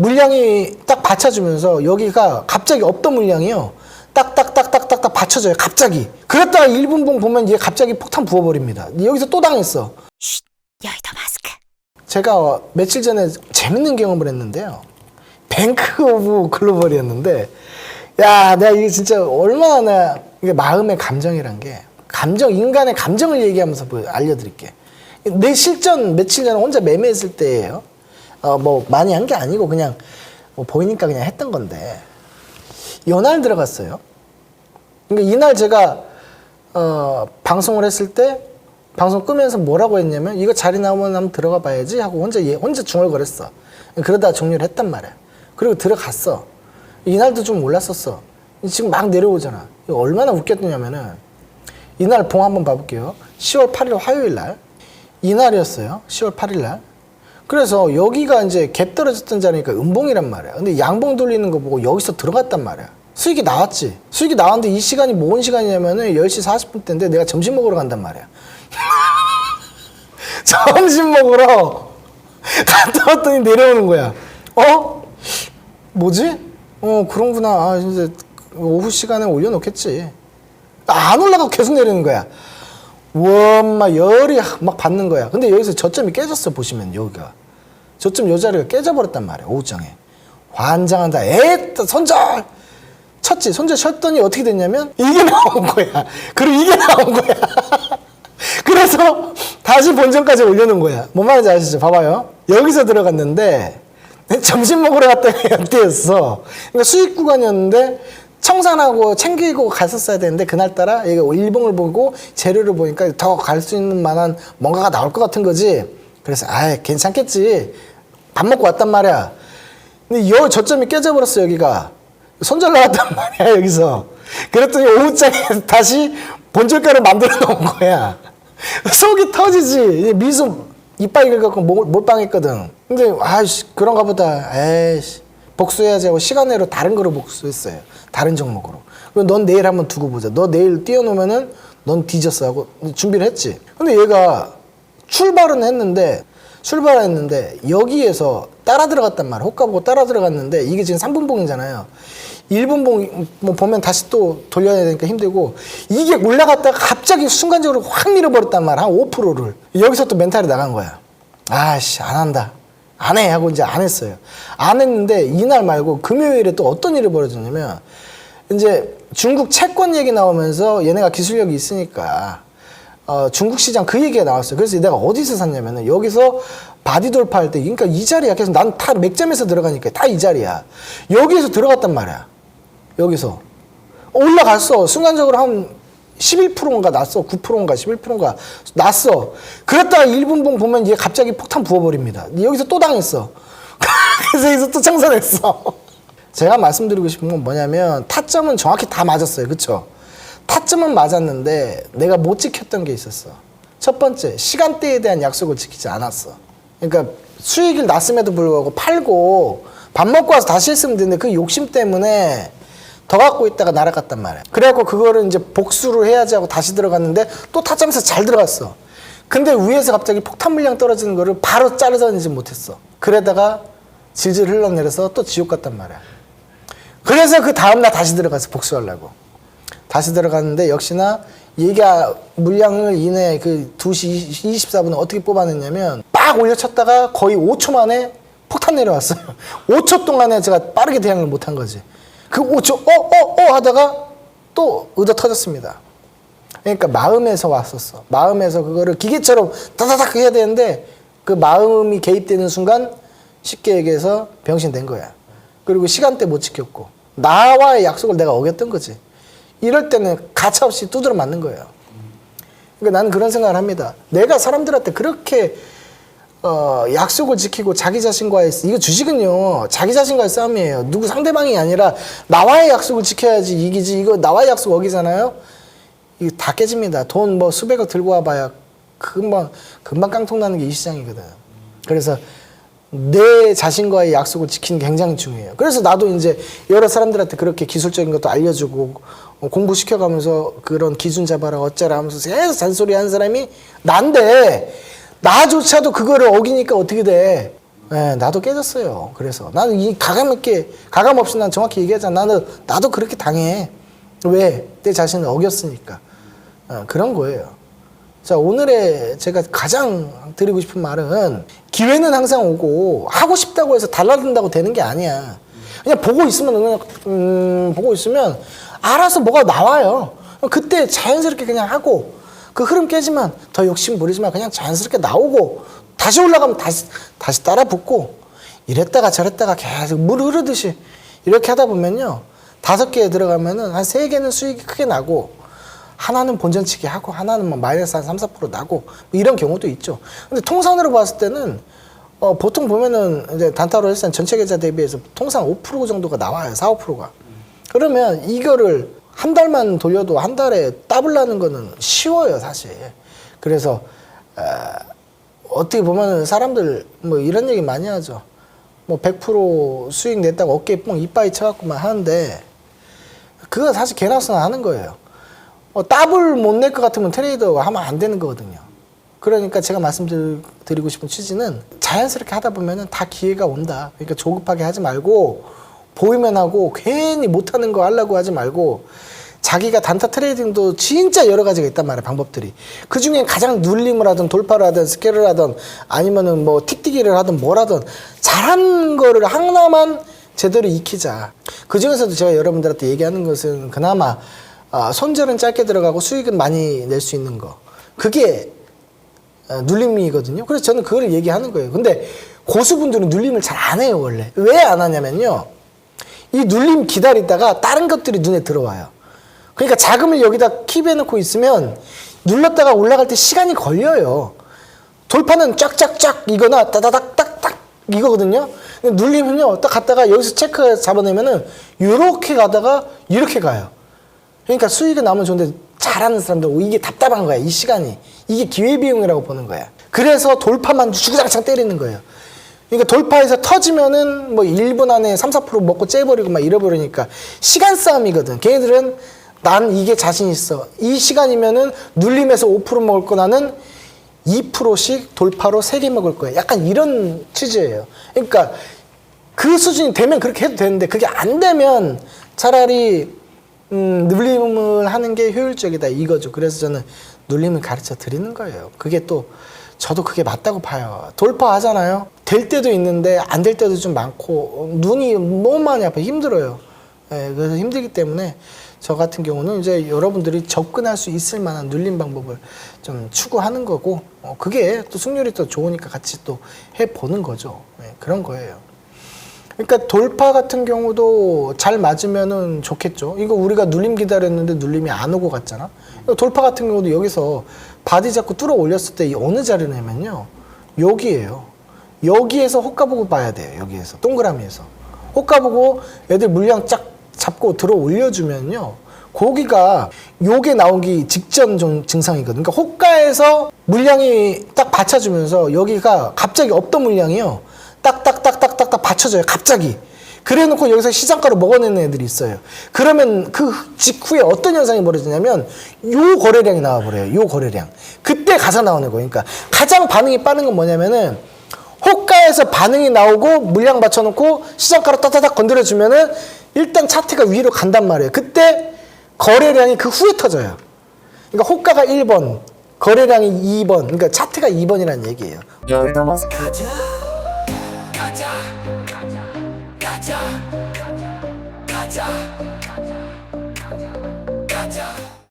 물량이 딱 받쳐주면서 여기가 갑자기 없던 물량이요. 딱딱딱딱딱딱 받쳐져요. 갑자기. 그랬다가 1분봉 보면 얘 갑자기 폭탄 부어버립니다. 여기서 또 당했어. 여의도 마스크. 제가 며칠 전에 재밌는 경험을 했는데요. 뱅크 오브 글로벌이었는데, 야, 내가 이게 진짜 얼마나 나, 이게 마음의 감정이란 게, 감정, 인간의 감정을 얘기하면서 뭐 알려드릴게. 내 실전 며칠 전에 혼자 매매했을 때예요. 어, 뭐, 많이 한 게 아니고, 그냥, 뭐, 보이니까 그냥 했던 건데, 요날 들어갔어요. 그러니까 이날 제가, 어, 방송을 했을 때, 방송 끄면서 뭐라고 했냐면 이거 자리 나오면 한번 들어가 봐야지 하고 혼자 얘 혼자 중얼거렸어. 그러다 종료를 했단 말이야. 그리고 들어갔어. 이날도 좀 몰랐었어. 지금 막 내려오잖아. 얼마나 웃겼냐면은 이날 봉 한번 봐볼게요. 10월 8일 화요일 날 이날이었어요. 10월 8일 날. 그래서 여기가 이제 갭 떨어졌던 자리니까 음봉이란 말이야. 근데 양봉 돌리는 거 보고 여기서 들어갔단 말이야. 수익이 나왔지. 수익이 나왔는데 이 시간이 뭔 시간이냐면은 10시 40분 때인데 내가 점심 먹으러 간단 말이야. 점심 먹으러 갔다 왔더니 내려오는 거야. 어? 뭐지? 어, 그런구나. 아, 이제 오후 시간에 올려놓겠지. 안 올라가고 계속 내리는 거야. 와, 막 열이 막 받는 거야. 근데 여기서 저점이 깨졌어, 보시면, 여기가. 저점 요 자리가 깨져버렸단 말이야, 오후장에. 환장한다. 에, 손절! 쳤지. 손절 쳤더니 어떻게 됐냐면, 이게 나온 거야. 그리고 이게 나온 거야. 그래서 다시 본전까지 올려놓은 거야. 뭔 말인지 아시죠? 봐봐요. 여기서 들어갔는데 점심 먹으러 갔더니 역대였어. 그러니까 수익 구간이었는데 청산하고 챙기고 갔었어야 되는데 그날따라 얘가 일봉을 보고 재료를 보니까 더 갈 수 있는 만한 뭔가가 나올 것 같은 거지. 그래서 아 괜찮겠지. 밥 먹고 왔단 말이야. 근데 여 저점이 깨져버렸어 여기가. 손절 나왔단 말이야 여기서. 그랬더니 오후장에 다시 본절가를 만들어 놓은 거야. 속이 터지지. 미소 이빨 몰- 몰빵했거든. 근데 아이씨 그런가 보다. 에이씨 복수해야지 하고 시간 내로 다른 거로 복수했어요. 다른 종목으로. 그럼 넌 내일 한번 두고 보자. 너 내일 띄워놓으면은 넌 뒤졌어 하고 준비를 했지. 근데 얘가 출발은 했는데 출발했는데 여기에서 따라 들어갔단 말이야. 호가 보고 따라 들어갔는데 이게 지금 3분 봉이잖아요. 1분 봉 뭐 보면 다시 또 돌려야 되니까 힘들고 이게 올라갔다가 갑자기 순간적으로 확 밀어버렸단 말이야. 한 5%를. 여기서 또 멘탈이 나간 거야. 아씨 안 한다. 안 해 하고 이제 안 했어요. 안 했는데 이날 말고 금요일에 또 어떤 일이 벌어졌냐면 이제 중국 채권 얘기 나오면서 얘네가 기술력이 있으니까 어, 중국 시장 그 얘기가 나왔어요. 그래서 내가 어디서 샀냐면은 여기서 바디 돌파할 때, 그러니까 이 자리야. 그래서 난다 맥점에서 들어가니까 다 이 자리야. 여기에서 들어갔단 말이야. 여기서 올라갔어. 순간적으로 한 11%인가 났어. 9%인가 11%인가 났어. 그랬다가 1분봉 보면 얘 갑자기 폭탄 부어버립니다. 여기서 또 당했어. 그래서 여기서 또 청산했어. 제가 말씀드리고 싶은 건 뭐냐면 타점은 정확히 다 맞았어요. 그쵸? 타점은 맞았는데 내가 못 지켰던 게 있었어. 첫 번째, 시간대에 대한 약속을 지키지 않았어. 그러니까 수익을 났음에도 불구하고 팔고 밥 먹고 와서 다시 했으면 되는데 그 욕심 때문에 더 갖고 있다가 날아갔단 말이야. 그래갖고 그거를 이제 복수를 해야지 하고 다시 들어갔는데 또 타점에서 잘 들어갔어. 근데 위에서 갑자기 폭탄 물량 떨어지는 거를 바로 자르다니지 못했어. 그러다가 질질 흘러내려서 또 지옥 갔단 말이야. 그래서 그 다음날 다시 들어가서 복수하려고. 다시 들어갔는데 역시나 얘가 물량을 이내 그 2시 24분에 어떻게 뽑아냈냐면 빡 올려쳤다가 거의 5초 만에 폭탄 내려왔어요. 5초 동안에 제가 빠르게 대응을 못한 거지. 그 5초 어 어 어 하다가 또 의도 터졌습니다. 그러니까 마음에서 왔었어. 마음에서 그거를 기계처럼 다다닥 해야 되는데 그 마음이 개입되는 순간 쉽게 얘기해서 병신 된 거야. 그리고 시간대 못 지켰고 나와의 약속을 내가 어겼던 거지. 이럴 때는 가차없이 두드려 맞는 거예요. 그러니까 나는 그런 생각을 합니다. 내가 사람들한테 그렇게 어, 약속을 지키고 자기 자신과의 이거 주식은요 자기 자신과의 싸움이에요. 누구 상대방이 아니라 나와의 약속을 지켜야지 이기지. 이거 나와의 약속 어기잖아요. 이거 다 깨집니다. 돈 뭐 수백억 들고 와봐야 금방 금방 깡통 나는 게 이 시장이거든. 그래서 내 자신과의 약속을 지키는 게 굉장히 중요해요. 그래서 나도 이제 여러 사람들한테 그렇게 기술적인 것도 알려주고 어, 공부시켜가면서 그런 기준 잡아라 어쩌라 하면서 계속 잔소리 하는 사람이 난데 나조차도 그거를 어기니까 어떻게 돼? 예, 나도 깨졌어요. 그래서 나는 이 가감 있게 가감 없이 난 정확히 얘기하잖아. 나는 나도 그렇게 당해. 왜? 내 자신을 어겼으니까. 어, 그런 거예요. 자, 오늘의 제가 가장 드리고 싶은 말은 기회는 항상 오고 하고 싶다고 해서 달라든다고 되는 게 아니야. 그냥 보고 있으면 그냥 음, 보고 있으면 알아서 뭐가 나와요. 그때 자연스럽게 그냥 하고 그 흐름 깨지면 더 욕심 부리지만 그냥 자연스럽게 나오고 다시 올라가면 다시 다시 따라 붙고 이랬다가 저랬다가 계속 물 흐르듯이 이렇게 하다 보면요 다섯 개에 들어가면은 한 세 개는 수익이 크게 나고 하나는 본전치기 하고 하나는 뭐 마이너스 한 3, 4% 나고 뭐 이런 경우도 있죠. 근데 통산으로 봤을 때는 어, 보통 보면은 이제 단타로 했을 때 전체 계좌 대비해서 통상 5% 정도가 나와요. 4, 5%가. 그러면 이거를 한 달만 돌려도 한 달에 더블 나는 거는 쉬워요, 사실. 그래서 어, 어떻게 보면은 사람들 뭐 이런 얘기 많이 하죠. 뭐 100% 수익 냈다고 어깨에 뽕 이빠이 쳐갖고만 하는데 그거 사실 개나소나 하는 거예요. 어, 더블 못 낼 것 같으면 트레이더가 하면 안 되는 거거든요. 그러니까 제가 말씀드리고 싶은 취지는 자연스럽게 하다 보면은 다 기회가 온다. 그러니까 조급하게 하지 말고 보이면 하고 괜히 못하는 거 하려고 하지 말고 자기가 단타 트레이딩도 진짜 여러 가지가 있단 말이에요 방법들이 그 중에 가장 눌림을 하든 돌파를 하든 스케일을 하든 아니면은 뭐 틱틱이를 하든 뭘 하든 잘하는 거를 하나만 제대로 익히자 그 중에서도 제가 여러분들한테 얘기하는 것은 그나마 아, 손절은 짧게 들어가고 수익은 많이 낼 수 있는 거 그게 어, 눌림이거든요. 그래서 저는 그걸 얘기하는 거예요. 근데 고수분들은 눌림을 잘 안 해요, 원래. 왜 안 하냐면요. 이 눌림 기다리다가 다른 것들이 눈에 들어와요. 그러니까 자금을 여기다 킵해놓고 있으면 눌렀다가 올라갈 때 시간이 걸려요. 돌파는 쫙쫙쫙 이거나 따다닥 딱딱 이거거든요. 눌리면요. 딱 갔다가 여기서 체크 잡아내면은 요렇게 가다가 이렇게 가요. 그러니까 수익은 나면 좋은데 잘하는 사람들 이게 답답한 거야 이 시간이 이게 기회비용이라고 보는 거야 그래서 돌파만 주구장창 때리는 거예요 그러니까 돌파해서 터지면은 뭐 1분 안에 3, 4% 먹고 째버리고 막 잃어버리니까 시간 싸움이거든 걔네들은 난 이게 자신 있어 이 시간이면은 눌림에서 5% 먹을 거 나는 2%씩 돌파로 3개 먹을 거야 약간 이런 취지예요 그러니까 그 수준이 되면 그렇게 해도 되는데 그게 안 되면 차라리 음, 눌림을 하는 게 효율적이다 이거죠. 그래서 저는 눌림을 가르쳐 드리는 거예요. 그게 또 저도 그게 맞다고 봐요. 돌파하잖아요. 될 때도 있는데 안 될 때도 좀 많고 어, 눈이 너무 많이 아파 힘들어요. 예, 그래서 힘들기 때문에 저 같은 경우는 이제 여러분들이 접근할 수 있을 만한 눌림 방법을 좀 추구하는 거고 어, 그게 또 승률이 더 좋으니까 같이 또 해보는 거죠. 예, 그런 거예요. 그러니까 돌파 같은 경우도 잘 맞으면은 좋겠죠. 이거 우리가 눌림 기다렸는데 눌림이 안 오고 갔잖아. 돌파 같은 경우도 여기서 바디 잡고 뚫어 올렸을 때 이 어느 자리냐면요. 여기에요. 여기에서 호가 보고 봐야 돼요. 여기에서 동그라미에서 호가 보고 애들 물량 쫙 잡고 들어 올려주면요. 거기가 요게 나오기 직전 좀 증상이거든요. 그러니까 호가에서 물량이 딱 받쳐주면서 여기가 갑자기 없던 물량이요. 딱딱딱 딱딱딱 받쳐줘요. 갑자기. 그래 놓고 여기서 시장가로 먹어내는 애들이 있어요. 그러면 그 직후에 어떤 현상이 벌어지냐면 요 거래량이 나와버려요. 요 거래량. 그때 가서 나오는 거예요. 그러니까 가장 반응이 빠른 건 뭐냐면은 호가에서 반응이 나오고 물량 받쳐놓고 시장가로 따다닥 건드려주면은 일단 차트가 위로 간단 말이에요. 그때 거래량이 그 후에 터져요. 그러니까 호가가 1번, 거래량이 2번, 그러니까 차트가 2번이라는 얘기예요. 가자 가자